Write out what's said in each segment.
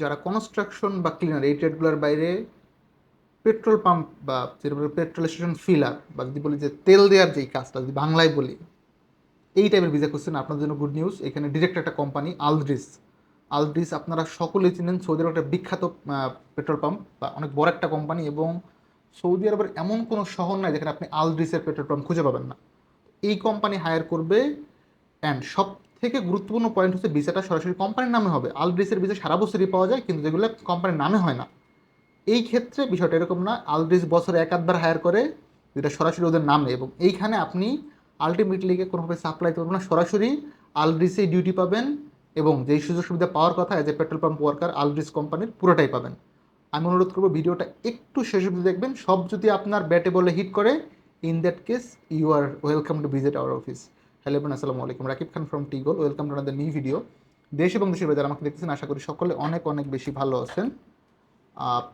যারা কনস্ট্রাকশন বা ক্লিনার এই ট্রেডগুলোর বাইরে পেট্রোল পাম্প বা যেটা পেট্রোল স্টেশন ফিলার বা যদি বলি যে তেল দেওয়ার যেই কাজটা, যদি বাংলায় বলি, এই টাইপের ভিসা করছেন আপনাদের জন্য গুড নিউজ এখানে ডিরেক্ট একটা কোম্পানি আলদ্রিস আলদ্রিস আপনারা সকলেই চিনেন, সৌদি আরবের একটা বিখ্যাত পেট্রোল পাম্প বা অনেক বড় একটা কোম্পানি এবং সৌদি আরবের এমন কোনো শহর নাই যেখানে আপনি আলদ্রিসের পেট্রোল পাম্প খুঁজে পাবেন না। এই কোম্পানি হায়ার করবে অ্যান্ড সব থেকে গুরুত্বপূর্ণ পয়েন্ট হচ্ছে ভিসাটা সরাসরি কোম্পানির নামে হবে। আলড্রিসের ভিসা সারা বছরই পাওয়া যায়, কিন্তু যেগুলো কোম্পানির নামে হয় না। এই ক্ষেত্রে বিষয়টা এরকম না আলদ্রিস বছরে এক আধবার হায়ার করে, যেটা সরাসরি ওদের নামে এবং এইখানে আপনি আলটিমেটলিকে কোনোভাবে সাপ্লাই করবেন না, সরাসরি আলদ্রিসে ডিউটি পাবেন এবং যেই সুযোগ সুবিধা পাওয়ার কথা as a petrol pump worker Aldrees কোম্পানির পুরোটাই পাবেন। আমি অনুরোধ করব ভিডিওটা একটু শেষ অবধি দেখবেন। সব যদি আপনার ব্যাটে বলে হিট করে in that case you are welcome to visit our office hello বোন আসসালামু আলাইকুম Rakib Khan from টিগোল welcome to another new video দেশ এবং দেশের যারা আমাকে দেখতেছেন। আশা করি সকলে অনেক অনেক বেশি ভালো আছেন।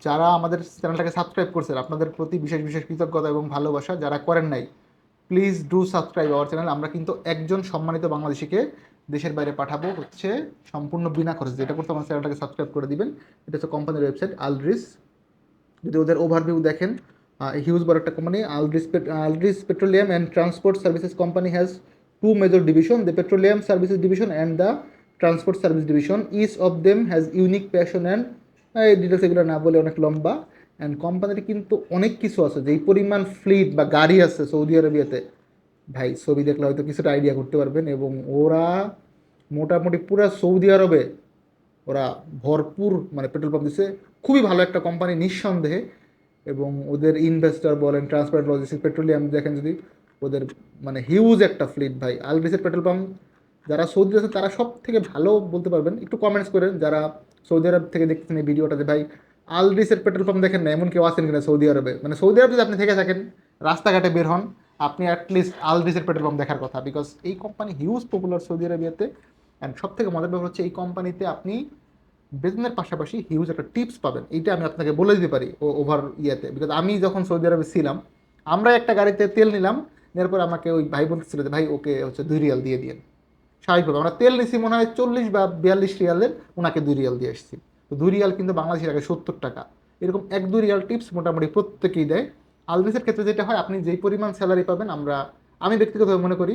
যারা আমাদের চ্যানেলটাকে সাবস্ক্রাইব করছেন, আপনাদের প্রতি বিশেষ বিশেষ কৃতজ্ঞতা এবং ভালোবাসা যারা করেন নাই please do subscribe our channel আমরা কিন্তু একজন সম্মানিত বাংলাদেশিকে দেশের বাইরে পাঠাবো হচ্ছে সম্পূর্ণ বিনা খরচে। যেটা করতে আমার চ্যানেলটাকে সাবস্ক্রাইব করে দিবেন। এটা হচ্ছে কোম্পানির ওয়েবসাইট আলড্রিস যদি ওদের ওভারভিউ দেখেন হিউজ বড় একটা company Aldrees Aldrees petroleum and transport services company has major division the petroleum services division and the transport service division each of them has unique passion and এই ডিটেলস এগুলো না বলে অনেক লম্বা। অ্যান্ড কোম্পানির কিন্তু অনেক কিছু আছে। যেই পরিমাণ ফ্লিট বা গাড়ি আছে সৌদি আরবিয়াতে, ভাই, ছবি দেখলে হয়তো কিছুটা আইডিয়া করতে পারবেন। এবং ওরা মোটামুটি পুরা সৌদি আরবে ওরা ভরপুর মানে পেট্রোল পাম্প দিচ্ছে খুবই ভালো একটা কোম্পানি নিঃসন্দেহে। এবং ওদের ইনভেস্টর বলেন ট্রান্সপারেন্ট লজিস্টিক পেট্রোলিয়াম দেখেন যদি। ওদের মানে হিউজ একটা ফ্লিট ভাই। আলডিসের পেট্রোল পাম্প যারা সৌদি আছে, তারা সব থেকে ভালো বলতে পারবেন, একটু কমেন্টস করেন। যারা সৌদি আরব থেকে দেখতেছেন এই ভিডিওটাতে, ভাই আলডিসের পেট্রোল পাম্প দেখেন না, এমন কেউ আছেন কিনা সৌদি আরবে? মানে সৌদি আরবে যদি আপনি থেকে থাকেন, রাস্তাঘাটে বের হন, আপনি অ্যাটলিস্ট আলডিসের পেট্রোল পাম্প দেখার কথা। বিকজ এই কোম্পানি হিউজ পপুলার সৌদি আরবিয়াতে অ্যান্ড সব থেকে মজার ব্যাপার হচ্ছে, এই কোম্পানিতে আপনি বেতনের পাশাপাশি হিউজ একটা টিপস পাবেন। এইটা আমি আপনাকে বলে দিতে পারি ওভার ইয়েতে। বিকজ আমি যখন সৌদি আরবে ছিলাম, আমরা একটা গাড়িতে তেল নিলাম নেওয়ার পর আমাকে ওই ভাই বলতেছিল যে, ভাই, ওকে হচ্ছে দুই রিয়াল দিয়ে দিয়েন। স্বাভাবিকভাবে আমরা তেল নিছি মনে হয় চল্লিশ বা বিয়াল্লিশ রিয়ালের, ওনাকে দুই রিয়াল দিয়ে এসেছি তো দুই রিয়াল কিন্তু বাংলাদেশের আগে সত্তর টাকা। এরকম এক দুই রিয়াল টিপস মোটামুটি প্রত্যেকেই দেয়। আলবিসের ক্ষেত্রে যেটা হয়, আপনি যেই পরিমাণ স্যালারি পাবেন, আমরা, আমি ব্যক্তিগতভাবে মনে করি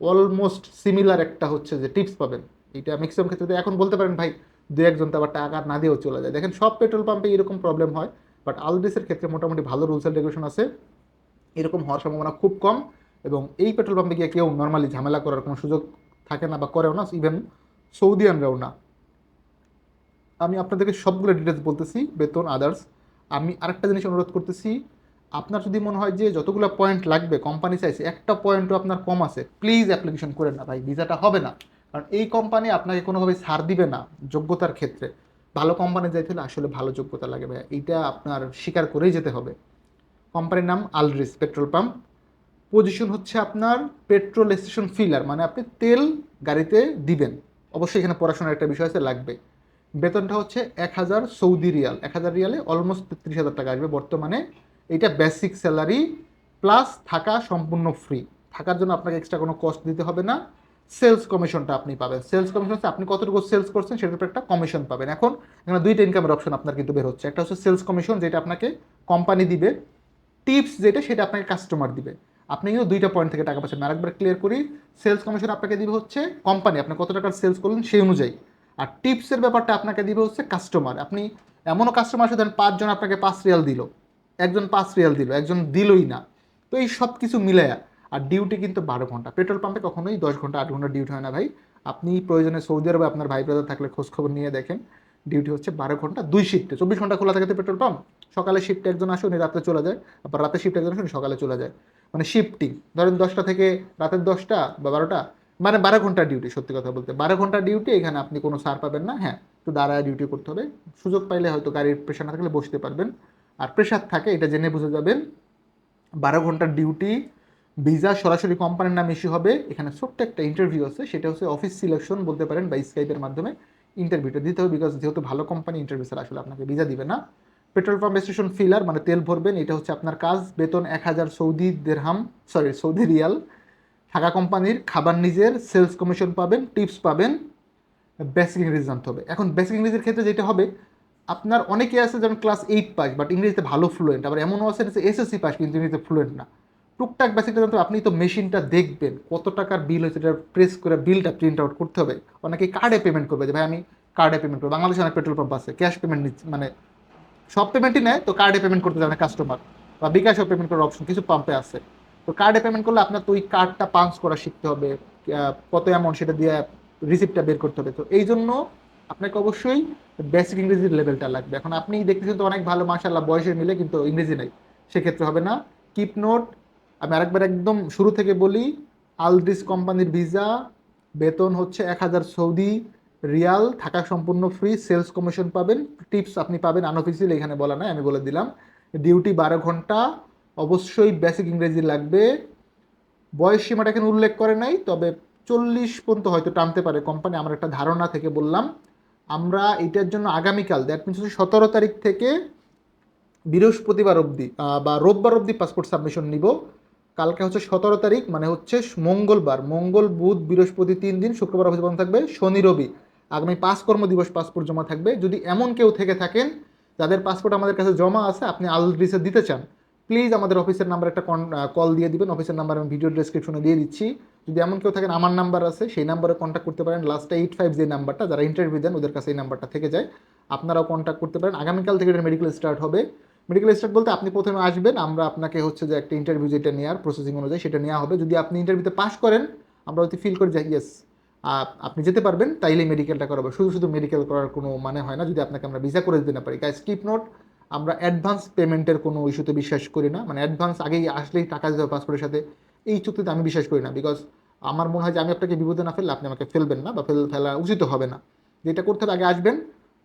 অলমোস্ট সিমিলার একটা হচ্ছে যে টিপস পাবেন। এটা ম্যাক্সিমাম ক্ষেত্রে এখন বলতে পারেন, ভাই দু একজন তো আবার টাকা না দিয়েও চলে যায়। দেখেন, সব পেট্রোল পাম্পে এরকম প্রবলেম হয় বাট আলডিসের ক্ষেত্রে মোটামুটি ভালো রুলস অ্যান্ড রেগুলেশন আছে। এরকম হওয়ার সম্ভাবনা খুব কম। এবং এই পেট্রোল পাম্পে গিয়ে কেউ নর্মালি ঝামেলা করার কোনো সুযোগ থাকে না বা করেও না ইভেন সৌদিয়ানরাও না। আমি আপনাদেরকে সবগুলো ডিটেলস বলতেছি, বেতন আদার্স আমি আরেকটা জিনিস অনুরোধ করতেছি, আপনার যদি মনে হয় যে যতগুলো পয়েন্ট লাগবে কোম্পানি চাইছে একটা পয়েন্টও আপনার কম আছে প্লিজ অ্যাপ্লিকেশন করেন না ভাই ভিসাটা হবে না। কারণ এই কোম্পানি আপনাকে কোনোভাবে ছাড় দিবে না যোগ্যতার ক্ষেত্রে। ভালো কোম্পানি যাইতে হলে আসলে ভালো যোগ্যতা লাগে ভাই এইটা আপনার স্বীকার করেই যেতে হবে। কোম্পানির নাম আলড্রিস পেট্রোল পাম্প পজিশন হচ্ছে আপনার পেট্রোল স্টেশন ফিলার মানে আপনি তেল গাড়িতে দিবেন। অবশ্যই এখানে পড়াশোনার একটা বিষয় আছে, লাগবে। বেতনটা হচ্ছে এক হাজার সৌদি রিয়াল। এক হাজার রিয়ালে অলমোস্ট তেত্রিশ হাজার টাকা আসবে বর্তমানে। এইটা বেসিক স্যালারি প্লাস থাকা সম্পূর্ণ ফ্রি থাকার জন্য আপনাকে এক্সট্রা কোনো কস্ট দিতে হবে না। সেলস কমিশনটা আপনি পাবেন। সেলস কমিশন হচ্ছে আপনি কতটুকু সেলস করছেন সেটার উপর একটা কমিশন পাবেন। এখন এখানে দুইটা ইনকামের অপশন আপনার কিন্তু বের হচ্ছে। একটা হচ্ছে সেলস কমিশন যেটা আপনাকে কোম্পানি দিবে। টিপস যেটা, সেটা আপনাকে কাস্টমার দিবে। আপনি কিন্তু দুইটা পয়েন্ট থেকে টাকা পাচ্ছেন। আরেকবার ক্লিয়ার করি সেলস কমিশন আপনাকে দিবে হচ্ছে কোম্পানি আপনি কত টাকার সেলস করলেন সেই অনুযায়ী। আর টিপসের ব্যাপারটা আপনাকে দিবে হচ্ছে কাস্টমার আপনি এমনও কাস্টমার আছে, ধরেন পাঁচজন আপনাকে পাঁচ রিয়াল দিল। একজন পাঁচ রিয়াল দিল, একজন দিলই না। তো এই সব কিছু মিলায়া, আর ডিউটি কিন্তু বারো ঘণ্টা। পেট্রোল পাম্পে কখনোই দশ ঘণ্টা, আট ঘণ্টা ডিউটি হয় না ভাই। আপনি প্রয়োজনে সৌদি আরবে আপনার ভাই ব্রাদার থাকলে খোঁজখবর নিয়ে দেখেন। ডিউটি হচ্ছে বারো ঘণ্টা, দুই শিফটে চব্বিশ ঘণ্টা খোলা থাকে তো পেট্রোল পাম্প সকালে শিফটে একজন আসুন রাতে চলে যায়। আবার রাতে শিফটে একজন আসে, উনি সকালে চলে যায়। মানে শিফটিং ধরেন দশটা থেকে রাতের দশটা বা বারোটা মানে বারো ঘণ্টা ডিউটি সত্যি কথা বলতে। বারো ঘণ্টা ডিউটি এখানে আপনি কোনো সার পাবেন না হ্যাঁ একটু দাঁড়ায় ডিউটি করতে হবে। সুযোগ পাইলে হয়তো গাড়ির প্রেশার না থাকলে বসতে পারবেন। আর প্রেশার থাকে, এটা জেনে বুঝে যাবেন, বারো ঘণ্টার ডিউটি ভিসা সরাসরি কোম্পানির নাম ইস্যু হবে। এখানে ছোট্ট একটা ইন্টারভিউ আছে, সেটা হচ্ছে অফিস সিলেকশন বলতে পারেন বা স্কাইপের মাধ্যমে ইন্টারভিউটা দিতে হবে বিকজ যেহেতু ভালো কোম্পানি ইন্টারভিউ স্যার আসলে আপনাকে ভিসা দিবে না। পেট্রোল পাম্প স্টেশন ফিলার মানে তেল ভরবেন, এটা হচ্ছে আপনার কাজ। বেতন এক হাজার সৌদি দেড়হাম সরি সৌদি রিয়াল। থাকা কোম্পানির খাবার নিজের সেলস কমিশন পাবেন টিপস পাবেন বেসিক ইংরেজি জানতে হবে। এখন বেসিক ইংরেজির ক্ষেত্রে যেটা হবে, আপনার অনেকে আছে যেমন ক্লাস এইট পাস বাট ইংরেজিতে ভালো ফ্লুয়েন্ট আবার এমনও আছে যে এসএসসি পাস কিন্তু ইংরেজিতে ফ্লুয়েন্ট না। টুকটাক বেসিকটা জানতে আপনি তো মেশিনটা দেখবেন, কত টাকার বিল হয়েছে, এটা প্রেস করে বিলটা প্রিন্ট আউট করতে হবে। অনেকে কার্ডে পেমেন্ট করবে যে, ভাই, আমি কার্ডে পেমেন্ট করব। বাংলাদেশে অনেক পেট্রোল পাম্প আছে ক্যাশ পেমেন্ট নিচ্ছে মানে সব পেমেন্টই নেয়, তো কার্ডে পেমেন্ট করতে যাবে কাস্টমার বা বিকাশেও পেমেন্ট করার অপশন কিছু পাম্পে আছে। তো কার্ডে পেমেন্ট করলে আপনার তো ওই কার্ডটা পাঞ্চ করা শিখতে হবে কত অ্যামাউন্ট সেটা দিয়ে রিসিপ্টটা বের করতে হবে। তো এই জন্য আপনাকে অবশ্যই বেসিক ইংরেজির লেভেলটা লাগবে। এখন আপনি দেখতেছেন তো অনেক ভালো মাশাল্লাহ বয়সে মিলে, কিন্তু ইংরেজি নেই। সেক্ষেত্রে হবে না। কিপ নোট আমি আরেকবার একদম শুরু থেকে বলি আলদ্রিস কোম্পানির ভিসা বেতন হচ্ছে এক হাজার সৌদি। রিয়াল থাকা সম্পূর্ণ ফ্রি সেলস কমিশন পাবেন। টিপস আপনি পাবেন আনঅফিসিয়াল এখানে বলা নাই, আমি বলে দিলাম। ডিউটি বারো ঘণ্টা, অবশ্যই বেসিক ইংরেজি লাগবে। বয়স সীমাটা এখানে উল্লেখ করে নাই, তবে চল্লিশ পর্যন্ত হয়তো টানতে পারে কোম্পানি আমার একটা ধারণা থেকে বললাম। আমরা এটার জন্য আগামীকাল দ্যাট মিনস হচ্ছে সতেরো তারিখ থেকে বৃহস্পতিবার অবধি বা রোববার অবধি পাসপোর্ট সাবমিশন নিব। কালকে হচ্ছে সতেরো তারিখ মানে হচ্ছে মঙ্গলবার। মঙ্গল, বুধ, বৃহস্পতি তিন দিন, শুক্রবার অফিস বন্ধ থাকবে, শনি, রবি। আগামী পাঁচ কর্মদিবস পাসপোর্ট জমা থাকবে। যদি এমন কেউ থেকে থাকেন, যাদের পাসপোর্ট আমাদের কাছে জমা আছে, আপনি আলদ্রিসে দিতে চান প্লিজ আমাদের অফিসের নাম্বার একটা কল দিয়ে দিবেন। অফিসের নাম্বার আমি ভিডিও ডেসক্রিপশনে দিয়ে দিচ্ছি। যদি এমন কেউ থাকেন, আমার নাম্বার আছে, সেই নাম্বারে কন্ট্যাক্ট করতে পারেন। লাস্টে এইট ফাইভ যে নাম্বারটা, যারা ইন্টারভিউ দেন, ওদের কাছে এই নাম্বারটা থেকে যায়। আপনারাও কন্ট্যাক্ট করতে পারেন। আগামীকাল থেকে এটা মেডিকেল স্টার্ট হবে। মেডিকেল স্টার্ট বলতে আপনি প্রথমে আসবেন, আমরা আপনাকে হচ্ছে যে একটা ইন্টারভিউ যেটা নেওয়ার প্রসেসিং অনুযায়ী সেটা নেওয়া হবে। যদি আপনি ইন্টারভিউতে পাস করেন, আমরা হয়তো ফিল করি যে ইয়েস আপনি যেতে পারবেন তাইলে মেডিকেলটা করাবো। শুধু শুধু মেডিকেল করার কোনো মানে হয় না, যদি আপনাকে আমরা ভিসা করে দিতে না পারি। গাইস স্কিপ নোট আমরা অ্যাডভান্স পেমেন্টের কোনো ইস্যুতে বিশ্বাস করি না। মানে অ্যাডভান্স আগেই আসলেই টাকা দিতে হবে পাসপোর্টের সাথে। এই চুক্তিতে আমি বিশ্বাস করি না বিকজ আমার মনে হয় যে আমি আপনাকে বিপদে না ফেললে আপনি আমাকে ফেলবেন না বা ফেল ফেলা উচিত হবে না। যেটা করতে হবে, আগে আসবেন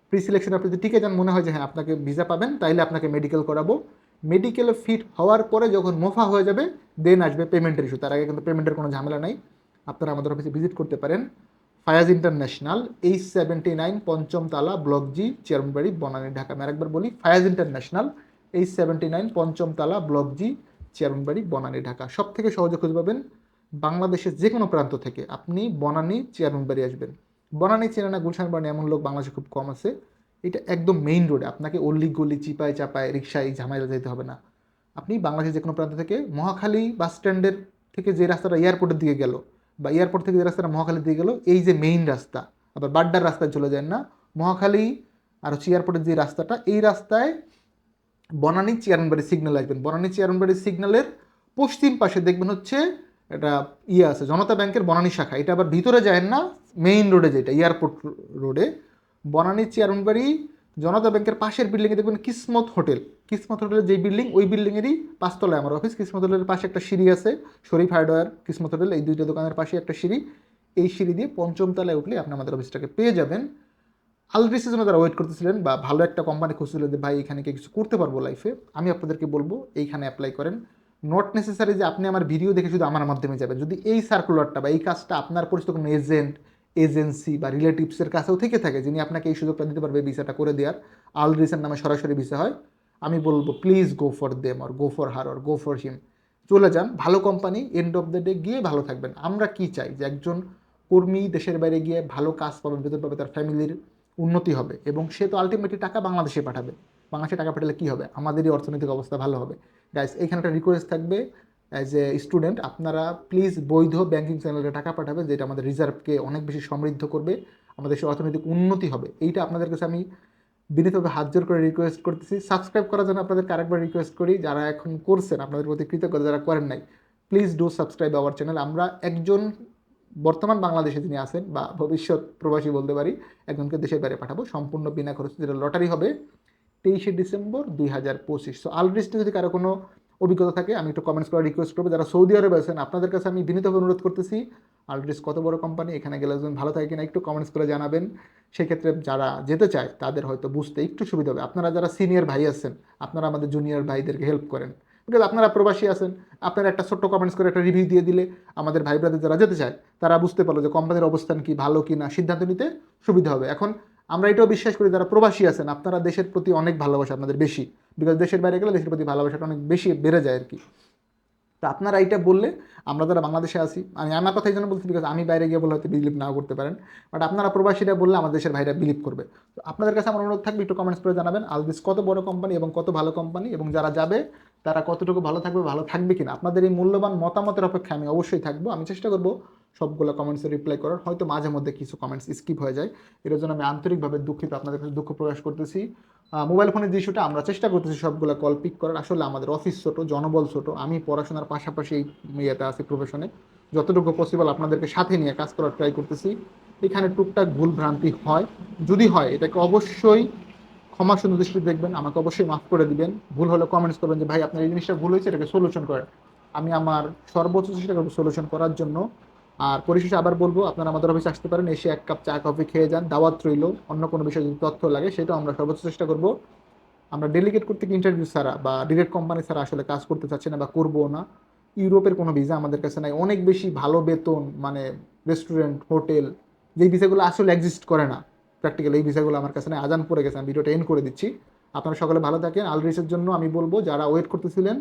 প্রি সিলেকশন আপনি যদি টিকে যান, মনে হয় যে হ্যাঁ আপনাকে ভিসা পাবেন, তাইলে আপনাকে মেডিকেল করাবো। মেডিকেলে ফিট হওয়ার পরে যখন মোফা হয়ে যাবে দেন আসবে পেমেন্টের ইস্যু তার আগে কিন্তু পেমেন্টের কোনো ঝামেলা নাই। আপনারা আমাদের অফিসে ভিজিট করতে পারেন। Fayaz international H seventy nine পঞ্চম তালা ব্লক জি চেয়ারম্যানবাড়ি বনানী ঢাকা আমি আরেকবার বলি Fayaz international H seventy nine পঞ্চম তালা ব্লক জি চেয়ারম্যানবাড়ি বনানী ঢাকা সব থেকে সহজে খুঁজে পাবেন বাংলাদেশের যে কোনো প্রান্ত থেকে। আপনি বনানী চেয়ারম্যানবাড়ি আসবেন। বনানী চেনানা গুলশান বাড়ি এমন লোক বাংলাদেশে খুব কম আছে। এটা একদম মেইন রোডে আপনাকে অল্লি গলি চিপায় চাপায় রিক্সায় ঝামেলা যেতে হবে না। আপনি বাংলাদেশের যে কোনো প্রান্ত থেকে মহাখালী বাস স্ট্যান্ডের থেকে যে রাস্তাটা এয়ারপোর্টের দিকে গেল বা এয়ারপোর্ট থেকে যে রাস্তাটা মহাখালীর দিকে গেল, এই যে মেইন রাস্তা, আবার বাড্ডার রাস্তায় চলে যায় না, মহাখালী আর হচ্ছে এয়ারপোর্টের যে রাস্তাটা, এই রাস্তায় বনানী চেয়ারনবাড়ি সিগন্যাল আসবেন। বনানী চেয়ারনবাড়ি সিগন্যালের পশ্চিম পাশে দেখবেন হচ্ছে এটা ইয়ে আছে, জনতা ব্যাংকের বনানী শাখা। এটা আবার ভিতরে যায় না মেইন রোডে যেটা এয়ারপোর্ট রোডে বনানী চেয়ারনবাড়ি জনতা ব্যাংকের পাশের বিল্ডিংয়ে দেখবেন কিসমত হোটেল। কিসমত হোটেলের যে বিল্ডিং ওই বিল্ডিংয়েরই পাঁচতলায় আমার অফিস কিসমত হোটেলের পাশে একটা সিঁড়ি আছে, শরীফ হার্ডওয়্যার কিসমত হোটেল, এই দুইটা দোকানের পাশে একটা সিঁড়ি। এই সিঁড়ি দিয়ে পঞ্চম তলায় উঠলে আপনি আমাদের অফিসটাকে পেয়ে যাবেন। আলট্রিসের জন্য যারা ওয়েট করতেছিলেন বা ভালো একটা কোম্পানি খুঁজছিলেন যে, ভাই, এখানে কিছু করতে পারব লাইফে আমি আপনাদেরকে বলব, এইখানে অ্যাপ্লাই করেন। নট নেসেসারি যে, আপনি আমার ভিডিও দেখে শুধু আমার মাধ্যমে যাবেন। যদি এই সার্কুলারটা বা এই কাজটা আপনার পরিচিত কোনো এজেন্ট এজেন্সি বা রিলেটিভসের কাছেও থেকে থাকে যিনি আপনাকে এই সুযোগটা দিতে পারবে ভিসাটা করে দেওয়ার। আলট্রিসের নামে সরাসরি ভিসা হয়। আমি বলব please go for them or go for her or go for him চলে যান, ভালো company end of the day গিয়ে ভালো থাকবেন। আমরা কি চাই? যে একজন কর্মী দেশের বাইরে গিয়ে ভালো কাজ পাবে, বেতন পাবে, তার ফ্যামিলির উন্নতি হবে এবং সে তো আলটিমেটলি টাকা বাংলাদেশে পাঠাবে। বাংলাদেশে টাকা পাঠালে কী হবে? আমাদেরই অর্থনৈতিক অবস্থা ভালো হবে। গাইস এখানে একটা রিকোয়েস্ট থাকবে অ্যাজ এ স্টুডেন্ট আপনারা প্লিজ বৈধ ব্যাংকিং চ্যানেলে টাকা পাঠাবেন, যেটা আমাদের রিজার্ভকে অনেক বেশি সমৃদ্ধ করবে, আমাদের দেশের অর্থনৈতিক উন্নতি হবে। এইটা আপনাদের কাছে আমি বিনীতভাবে হাত জোর করে রিকোয়েস্ট করতেছি। সাবস্ক্রাইব করার জন্য আপনাদেরকে আরেকবার রিকোয়েস্ট করি, যারা এখন করছেন, আপনাদের প্রতি কৃতজ্ঞতা যারা করেন নাই please do subscribe our channel আমরা একজন বর্তমান বাংলাদেশে যিনি আছেন, বা ভবিষ্যৎ প্রবাসী বলতে পারি, একজনকে দেশের বাইরে পাঠাবো, সম্পূর্ণ বিনা খরচে যেটা লটারি হবে, তেইশে ডিসেম্বর দুই হাজার পঁচিশ। সো আলরিস্টে যদি কারও কোনো অভিজ্ঞতা থাকে, আমি একটু কমেন্টস করার রিকোয়েস্ট করব। যারা সৌদি আরবে আছেন, আপনাদের কাছে আমি বিনীতভাবে অনুরোধ করতেছি আলরিস কত বড় কোম্পানি এখানে গেলে একজন ভালো থাকে কিনা একটু কমেন্টস করে জানাবেন। সেক্ষেত্রে যারা যেতে চায়, তাদের হয়তো বুঝতে একটু সুবিধা হবে। আপনারা যারা সিনিয়র ভাই আছেন, আপনারা আমাদের জুনিয়র ভাইদেরকে হেল্প করেন। বিকজ আপনারা প্রবাসী আছেন, আপনারা একটা ছোট্ট কমেন্টস করে একটা রিভিউ দিয়ে দিলে আমাদের ভাই ব্রাদের যারা যেতে চায়, তারা বুঝতে পারল যে কোম্পানির অবস্থান কি, ভালো কি না সিদ্ধান্ত নিতে সুবিধা হবে। এখন আমরা এটাও বিশ্বাস করি যারা প্রবাসী আছেন, আপনারা দেশের প্রতি অনেক ভালোবাসা আপনাদের বেশি। বিকজ দেশের বাইরে গেলে দেশের প্রতি ভালোবাসাটা অনেক বেশি বেড়ে যায় আর কি। তো আপনারা এইটা বললে আমরা যারা বাংলাদেশে আছি, আমি আমার কথা এই জন্য বলছি বিকজ আমি বাইরে গিয়ে বলে হয়তো বিলিভ নাও করতে পারেন। বাট আপনারা প্রবাসীরা বললে আমাদের দেশের ভাইরা বিলিভ করবে। তো আপনাদের কাছে আমার অনুরোধ থাকবে, একটু কমেন্টস করে জানাবেন আলদিস কত বড় কোম্পানি এবং কত ভালো কোম্পানি এবং যারা যাবে, তারা কতটুকু ভালো থাকবে ভালো থাকবে কিনা? আপনাদের এই মূল্যবান মতামতের অপেক্ষায় আমি অবশ্যই থাকব। আমি চেষ্টা করব সবগুলো কমেন্টসে রিপ্লাই করার। হয়তো মাঝে মধ্যে কিছু কমেন্টস স্কিপ হয়ে যায়। এর জন্য আমি আন্তরিকভাবে দুঃখিত, আপনাদের কাছে দুঃখ প্রকাশ করতেছি। মোবাইল ফোনের যে ইস্যুটা আমরা চেষ্টা করতেছি সবগুলো কল পিক করার। আসলে আমাদের অফিস ছোটো, জনবল ছোটো। আমি পড়াশোনার পাশাপাশি এই ইয়েতে আছি প্রফেশনে যতটুকু পসিবল আপনাদেরকে সাথে নিয়ে কাজ করার ট্রাই করতেছি। এখানে টুকটাক ভুল ভ্রান্তি হয়। যদি হয়, এটাকে অবশ্যই ক্ষমা সুন্দর দৃষ্টিতে দেখবেন। আমাকে অবশ্যই মাফ করে দিবেন। ভুল হলে কমেন্টস করবেন যে, ভাই, আপনার এই জিনিসটা ভুল হয়েছে, এটাকে সলিউশন করেন। আমি আমার সর্বোচ্চ চেষ্টা করব সলিউশন করার জন্য। আর পরিশেষে আবার বলব, আপনারা আমাদের অফিসে আসতে পারেন, এসে এক কাপ চা কফি খেয়ে যান, দাওয়াত রইল, অন্য কোনো বিষয়ে যদি তথ্য লাগে সেটাও আমরা সর্বোচ্চ চেষ্টা করব। আমরা ডেলিগেট করতে ইন্টারভিউ ছাড়া বা ডিরেক্ট কোম্পানি ছাড়া আসলে কাজ করতে চাচ্ছি না বা করব না, ইউরোপের কোনো ভিসা আমাদের কাছে নাই। অনেক বেশি ভালো বেতন মানে রেস্টুরেন্ট হোটেল যেই ভিসাগুলো আসলে এক্সিস্ট করে না প্র্যাকটিক্যাল এই ভিসাগুলো আমার কাছে নাই। আজান পড়ে গেছে, আমি ভিডিওটা এন্ড করে দিচ্ছি। আপনারা সকলে ভালো থাকেন। আলরিসের জন্য আমি বলব, যারা ওয়েট করতেছিলেন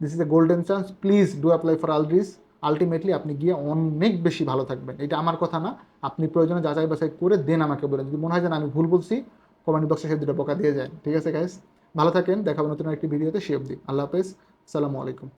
this is a golden chance please do apply for Aldrees ultimately আপনি গিয়ে অনেক বেশি ভালো থাকবেন। এটা আমার কথা না। আপনি প্রয়োজনে যাচাই বাছাই করে দেন আমাকে বলেন যদি মনে হয় যে আমি ভুল বলছি কমেন্ট বক্সে সে দুটো বোকা দিয়ে যায়। ঠিক আছে গাইস ভালো থাকেন। দেখাবো নতুন একটি ভিডিওতে। সে অবধি। আল্লাহ হাফেজ। সালামু আলাইকুম।